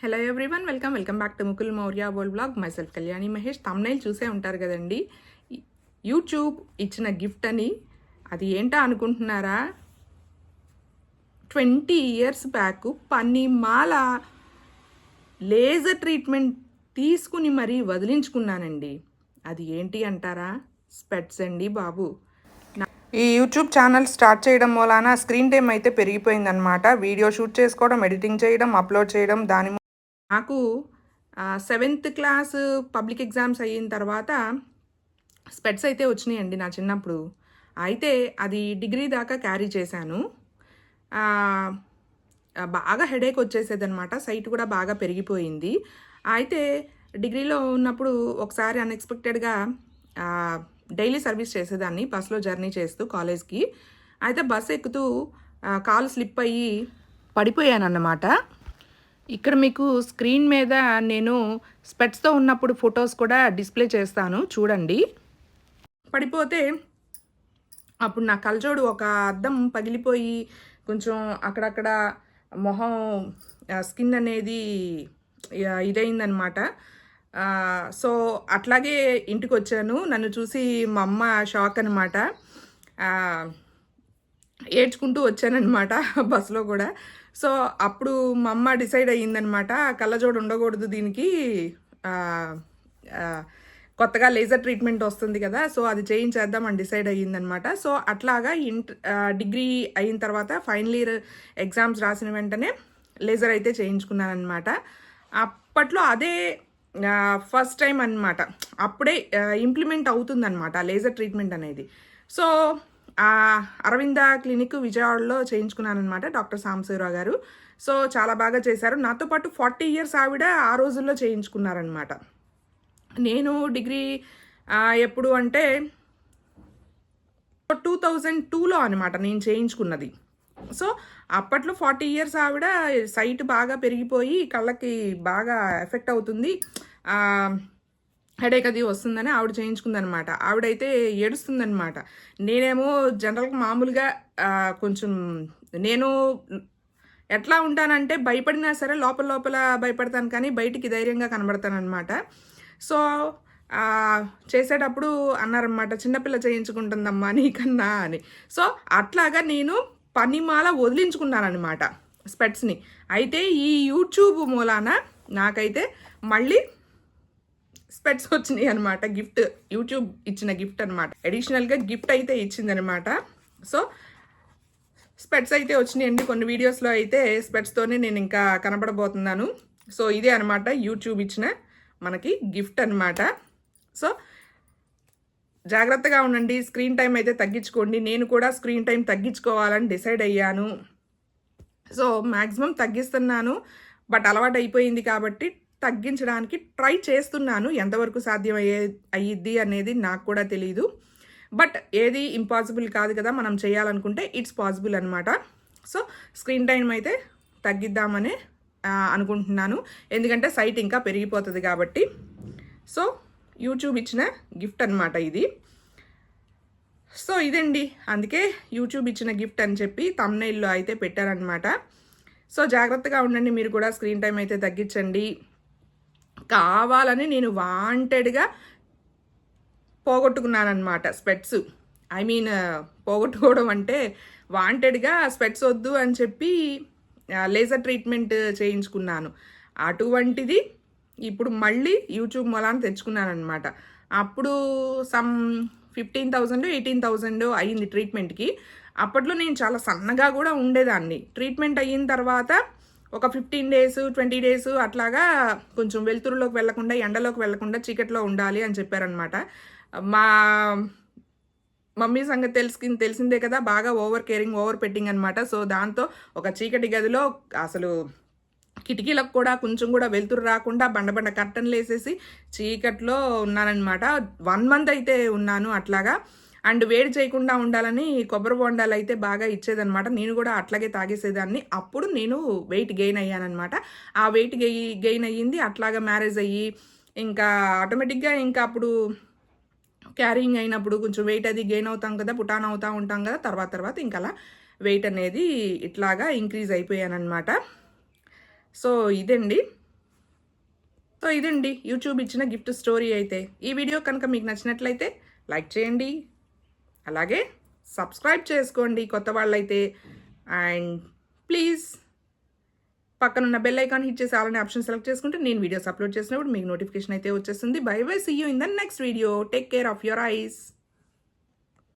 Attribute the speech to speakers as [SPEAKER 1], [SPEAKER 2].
[SPEAKER 1] Hello everyone welcome welcome back to Mukul Maurya boll blog myself Kalyani Mahesh thumbnail చూసే ఉంటారు కదండి. YouTube ఇచ్చిన gift అని అది ఏంటో అనుకుంటున్నారా? ట్వంటీ ఇయర్స్ బ్యాక్ పన్నిమాల లేజర్ ట్రీట్మెంట్ తీసుకుని మరీ వదిలించుకున్నానండి. అది ఏంటి అంటారా? స్పెట్స్ అండి బాబు. ఈ యూట్యూబ్ ఛానల్ స్టార్ట్ చేయడం వలన స్క్రీన్ టైం అయితే పెరిగిపోయిందనమాట వీడియో షూట్ చేసుకోవడం ఎడిటింగ్ చేయడం అప్లోడ్ చేయడం దాని నాకు సెవెంత్ క్లాస్ పబ్లిక్ ఎగ్జామ్స్ అయిన తర్వాత స్పెట్స్ అయితే వచ్చినాయండి నా చిన్నప్పుడు. అయితే అది డిగ్రీ దాకా క్యారీ చేశాను. బాగా హెడేక్ వచ్చేసేది అనమాట సైట్ కూడా బాగా పెరిగిపోయింది. అయితే డిగ్రీలో ఉన్నప్పుడు ఒకసారి అన్ఎక్స్పెక్టెడ్గా డైలీ సర్వీస్ చేసేదాన్ని బస్సులో జర్నీ చేస్తూ కాలేజ్కి అయితే బస్ ఎక్కుతూ కాలు స్లిప్ అయ్యి పడిపోయాను అన్నమాట ఇక్కడ మీకు స్క్రీన్ మీద నేను స్పెట్స్తో ఉన్నప్పుడు ఫొటోస్ కూడా డిస్ప్లే చేస్తాను చూడండి. పడిపోతే అప్పుడు నా కలజోడు ఒక అద్దం పగిలిపోయి కొంచెం అక్కడక్కడ మొహం స్కిన్ అనేది ఇదైందనమాట. సో అట్లాగే ఇంటికి వచ్చాను నన్ను చూసి మా అమ్మ షాక్ అనమాట ఏడ్చుకుంటూ వచ్చానమాట బస్సులో కూడా. సో అప్పుడు మా అమ్మ డిసైడ్ అయ్యిందనమాట కళ్ళజోడు ఉండకూడదు దీనికి. కొత్తగా లేజర్ ట్రీట్మెంట్ వస్తుంది కదా సో అది చేయించేద్దాం అని డిసైడ్ అయ్యిందనమాట. సో అట్లాగా ఇంటర్ డిగ్రీ అయిన తర్వాత ఫైనల్ ఇయర్ ఎగ్జామ్స్ రాసిన వెంటనే లేజర్ అయితే చేయించుకున్నానమాట అప్పట్లో అదే ఫస్ట్ టైం అన్నమాట. అప్పుడే ఇంప్లిమెంట్ అవుతుందన్నమాట లేజర్ ట్రీట్మెంట్ అనేది. సో అరవింద క్లినిక్ విజయవాడలో చేయించుకున్నాను అనమాట డాక్టర్ సాంబశివరావు గారు. సో చాలా బాగా చేశారు. నాతో పాటు ఫార్టీ ఇయర్స్ ఆవిడ ఆ రోజుల్లో చేయించుకున్నారనమాట నేను డిగ్రీ ఎప్పుడు అంటే టూ థౌజండ్ టూలో అనమాట నేను చేయించుకున్నది. సో అప్పట్లో ఫార్టీ ఇయర్స్ ఆవిడ సైట్ బాగా పెరిగిపోయి కళ్ళకి బాగా ఎఫెక్ట్ అవుతుంది. హెడేక్ అది వస్తుందని ఆవిడ చేయించుకుందనమాట. ఆవిడైతే ఏడుస్తుందనమాట. నేనేమో జనరల్గా మామూలుగా కొంచెం నేను ఎట్లా ఉంటానంటే భయపడినా సరే లోపల లోపల భయపడతాను కానీ బయటికి ధైర్యంగా కనబడతానమాట సో చేసేటప్పుడు అన్నారనమాట చిన్నపిల్ల చేయించుకుంటుందమ్మా నీకన్నా అని. సో అట్లాగా నేను పనిమాల వదిలించుకున్నానమాట స్పెట్స్ని. అయితే ఈ యూట్యూబ్ మూలాన నాకైతే మళ్ళీ స్పెట్స్ వచ్చినాయి అనమాట గిఫ్ట్ యూట్యూబ్ ఇచ్చిన గిఫ్ట్ అనమాట అడిషనల్గా గిఫ్ట్ అయితే ఇచ్చిందనమాట సో స్పెట్స్ అయితే వచ్చినాయండి కొన్ని వీడియోస్లో అయితే స్పెట్స్తోనే నేను ఇంకా కనబడబోతున్నాను. సో ఇదే అనమాట యూట్యూబ్ ఇచ్చిన మనకి గిఫ్ట్ అనమాట సో జాగ్రత్తగా ఉండండి. స్క్రీన్ టైం అయితే తగ్గించుకోండి. నేను కూడా స్క్రీన్ టైం తగ్గించుకోవాలని డిసైడ్ అయ్యాను. సో మ్యాక్సిమం తగ్గిస్తున్నాను. బట్ అలవాటు అయిపోయింది కాబట్టి తగ్గించడానికి ట్రై చేస్తున్నాను. ఎంతవరకు సాధ్యం అయ్యే అయ్యిద్ది అనేది నాకు కూడా తెలియదు బట్ ఏది ఇంపాసిబుల్ కాదు కదా మనం చేయాలనుకుంటే ఇట్స్ పాసిబుల్ అనమాట సో స్క్రీన్ టైం అయితే తగ్గిద్దామని అనుకుంటున్నాను. ఎందుకంటే సైట్ ఇంకా పెరిగిపోతుంది కాబట్టి. సో యూట్యూబ్ ఇచ్చిన గిఫ్ట్ అనమాట ఇది. సో ఇదండి. అందుకే యూట్యూబ్ ఇచ్చిన గిఫ్ట్ అని చెప్పి తమ్నైల్లో అయితే పెట్టారనమాట సో జాగ్రత్తగా ఉండండి. మీరు కూడా స్క్రీన్ టైం అయితే తగ్గించండి. కావాలని నేను వాంటెడ్గా పోగొట్టుకున్నానమాట స్పెట్స్. ఐ మీన్ uh, పోగొట్టుకోవడం అంటే వాంటెడ్గా స్పెట్స్ వద్దు అని చెప్పి uh, లేజర్ ట్రీట్మెంట్ చేయించుకున్నాను. అటువంటిది ఇప్పుడు మళ్ళీ యూట్యూబ్ మూలాన్ని తెచ్చుకున్నాను అనమాట అప్పుడు some fifteen thousand eighteen thousand అయ్యింది ట్రీట్మెంట్కి అప్పట్లో నేను చాలా సన్నగా కూడా ఉండేదాన్ని. ట్రీట్మెంట్ అయిన తర్వాత ఒక ఫిఫ్టీన్ డేస్ ట్వంటీ డేస్ అట్లాగా కొంచెం వెలుతురులోకి వెళ్ళకుండా ఎండలోకి వెళ్ళకుండా చీకట్లో ఉండాలి అని చెప్పారనమాట మా మమ్మీ సంగతి తెలిసి తెలిసిందే కదా బాగా ఓవర్ కేరింగ్ ఓవర్ పెట్టింగ్ అనమాట సో దాంతో ఒక చీకటి గదిలో అసలు కిటికీలకు కూడా కొంచెం కూడా వెలుతురు రాకుండా బండ బండ కర్టన్లు వేసేసి చీకట్లో ఉన్నానన్నమాట. వన్ మంత్ అయితే ఉన్నాను అట్లాగా. అండ్ వేడి చేయకుండా ఉండాలని కొబ్బరి బొండాలు అయితే బాగా ఇచ్చేదనమాట నేను కూడా అట్లాగే తాగేసేదాన్ని. అప్పుడు నేను వెయిట్ గెయిన్ అయ్యానమాట ఆ వెయిట్ గెయి గెయిన్ అయ్యింది. అట్లాగా మ్యారేజ్ అయ్యి ఇంకా ఆటోమేటిక్గా ఇంకా అప్పుడు క్యారింగ్ అయినప్పుడు కొంచెం వెయిట్ అది గెయిన్ అవుతాం కదా పుటాన్ అవుతూ ఉంటాం కదా తర్వాత తర్వాత ఇంకా అలా వెయిట్ అనేది ఇట్లాగా ఇంక్రీజ్ అయిపోయానమాట సో ఇదండి. సో ఇదండి. యూట్యూబ్ ఇచ్చిన గిఫ్ట్ స్టోరీ అయితే. ఈ వీడియో కనుక మీకు నచ్చినట్లయితే లైక్ చేయండి. అలాగే సబ్స్క్రైబ్ చేసుకోండి కొత్త వాళ్ళైతే. అండ్ ప్లీజ్ పక్కనున్న బెల్ ఐకాన్ హిట్ చేసి ఆల్రెడీ ఆప్షన్ సెలెక్ట్ చేసుకుంటే నేను వీడియోస్ అప్లోడ్ చేసినప్పుడు మీకు నోటిఫికేషన్ అయితే వచ్చేస్తుంది. Bye bye see you in the next video take care of your eyes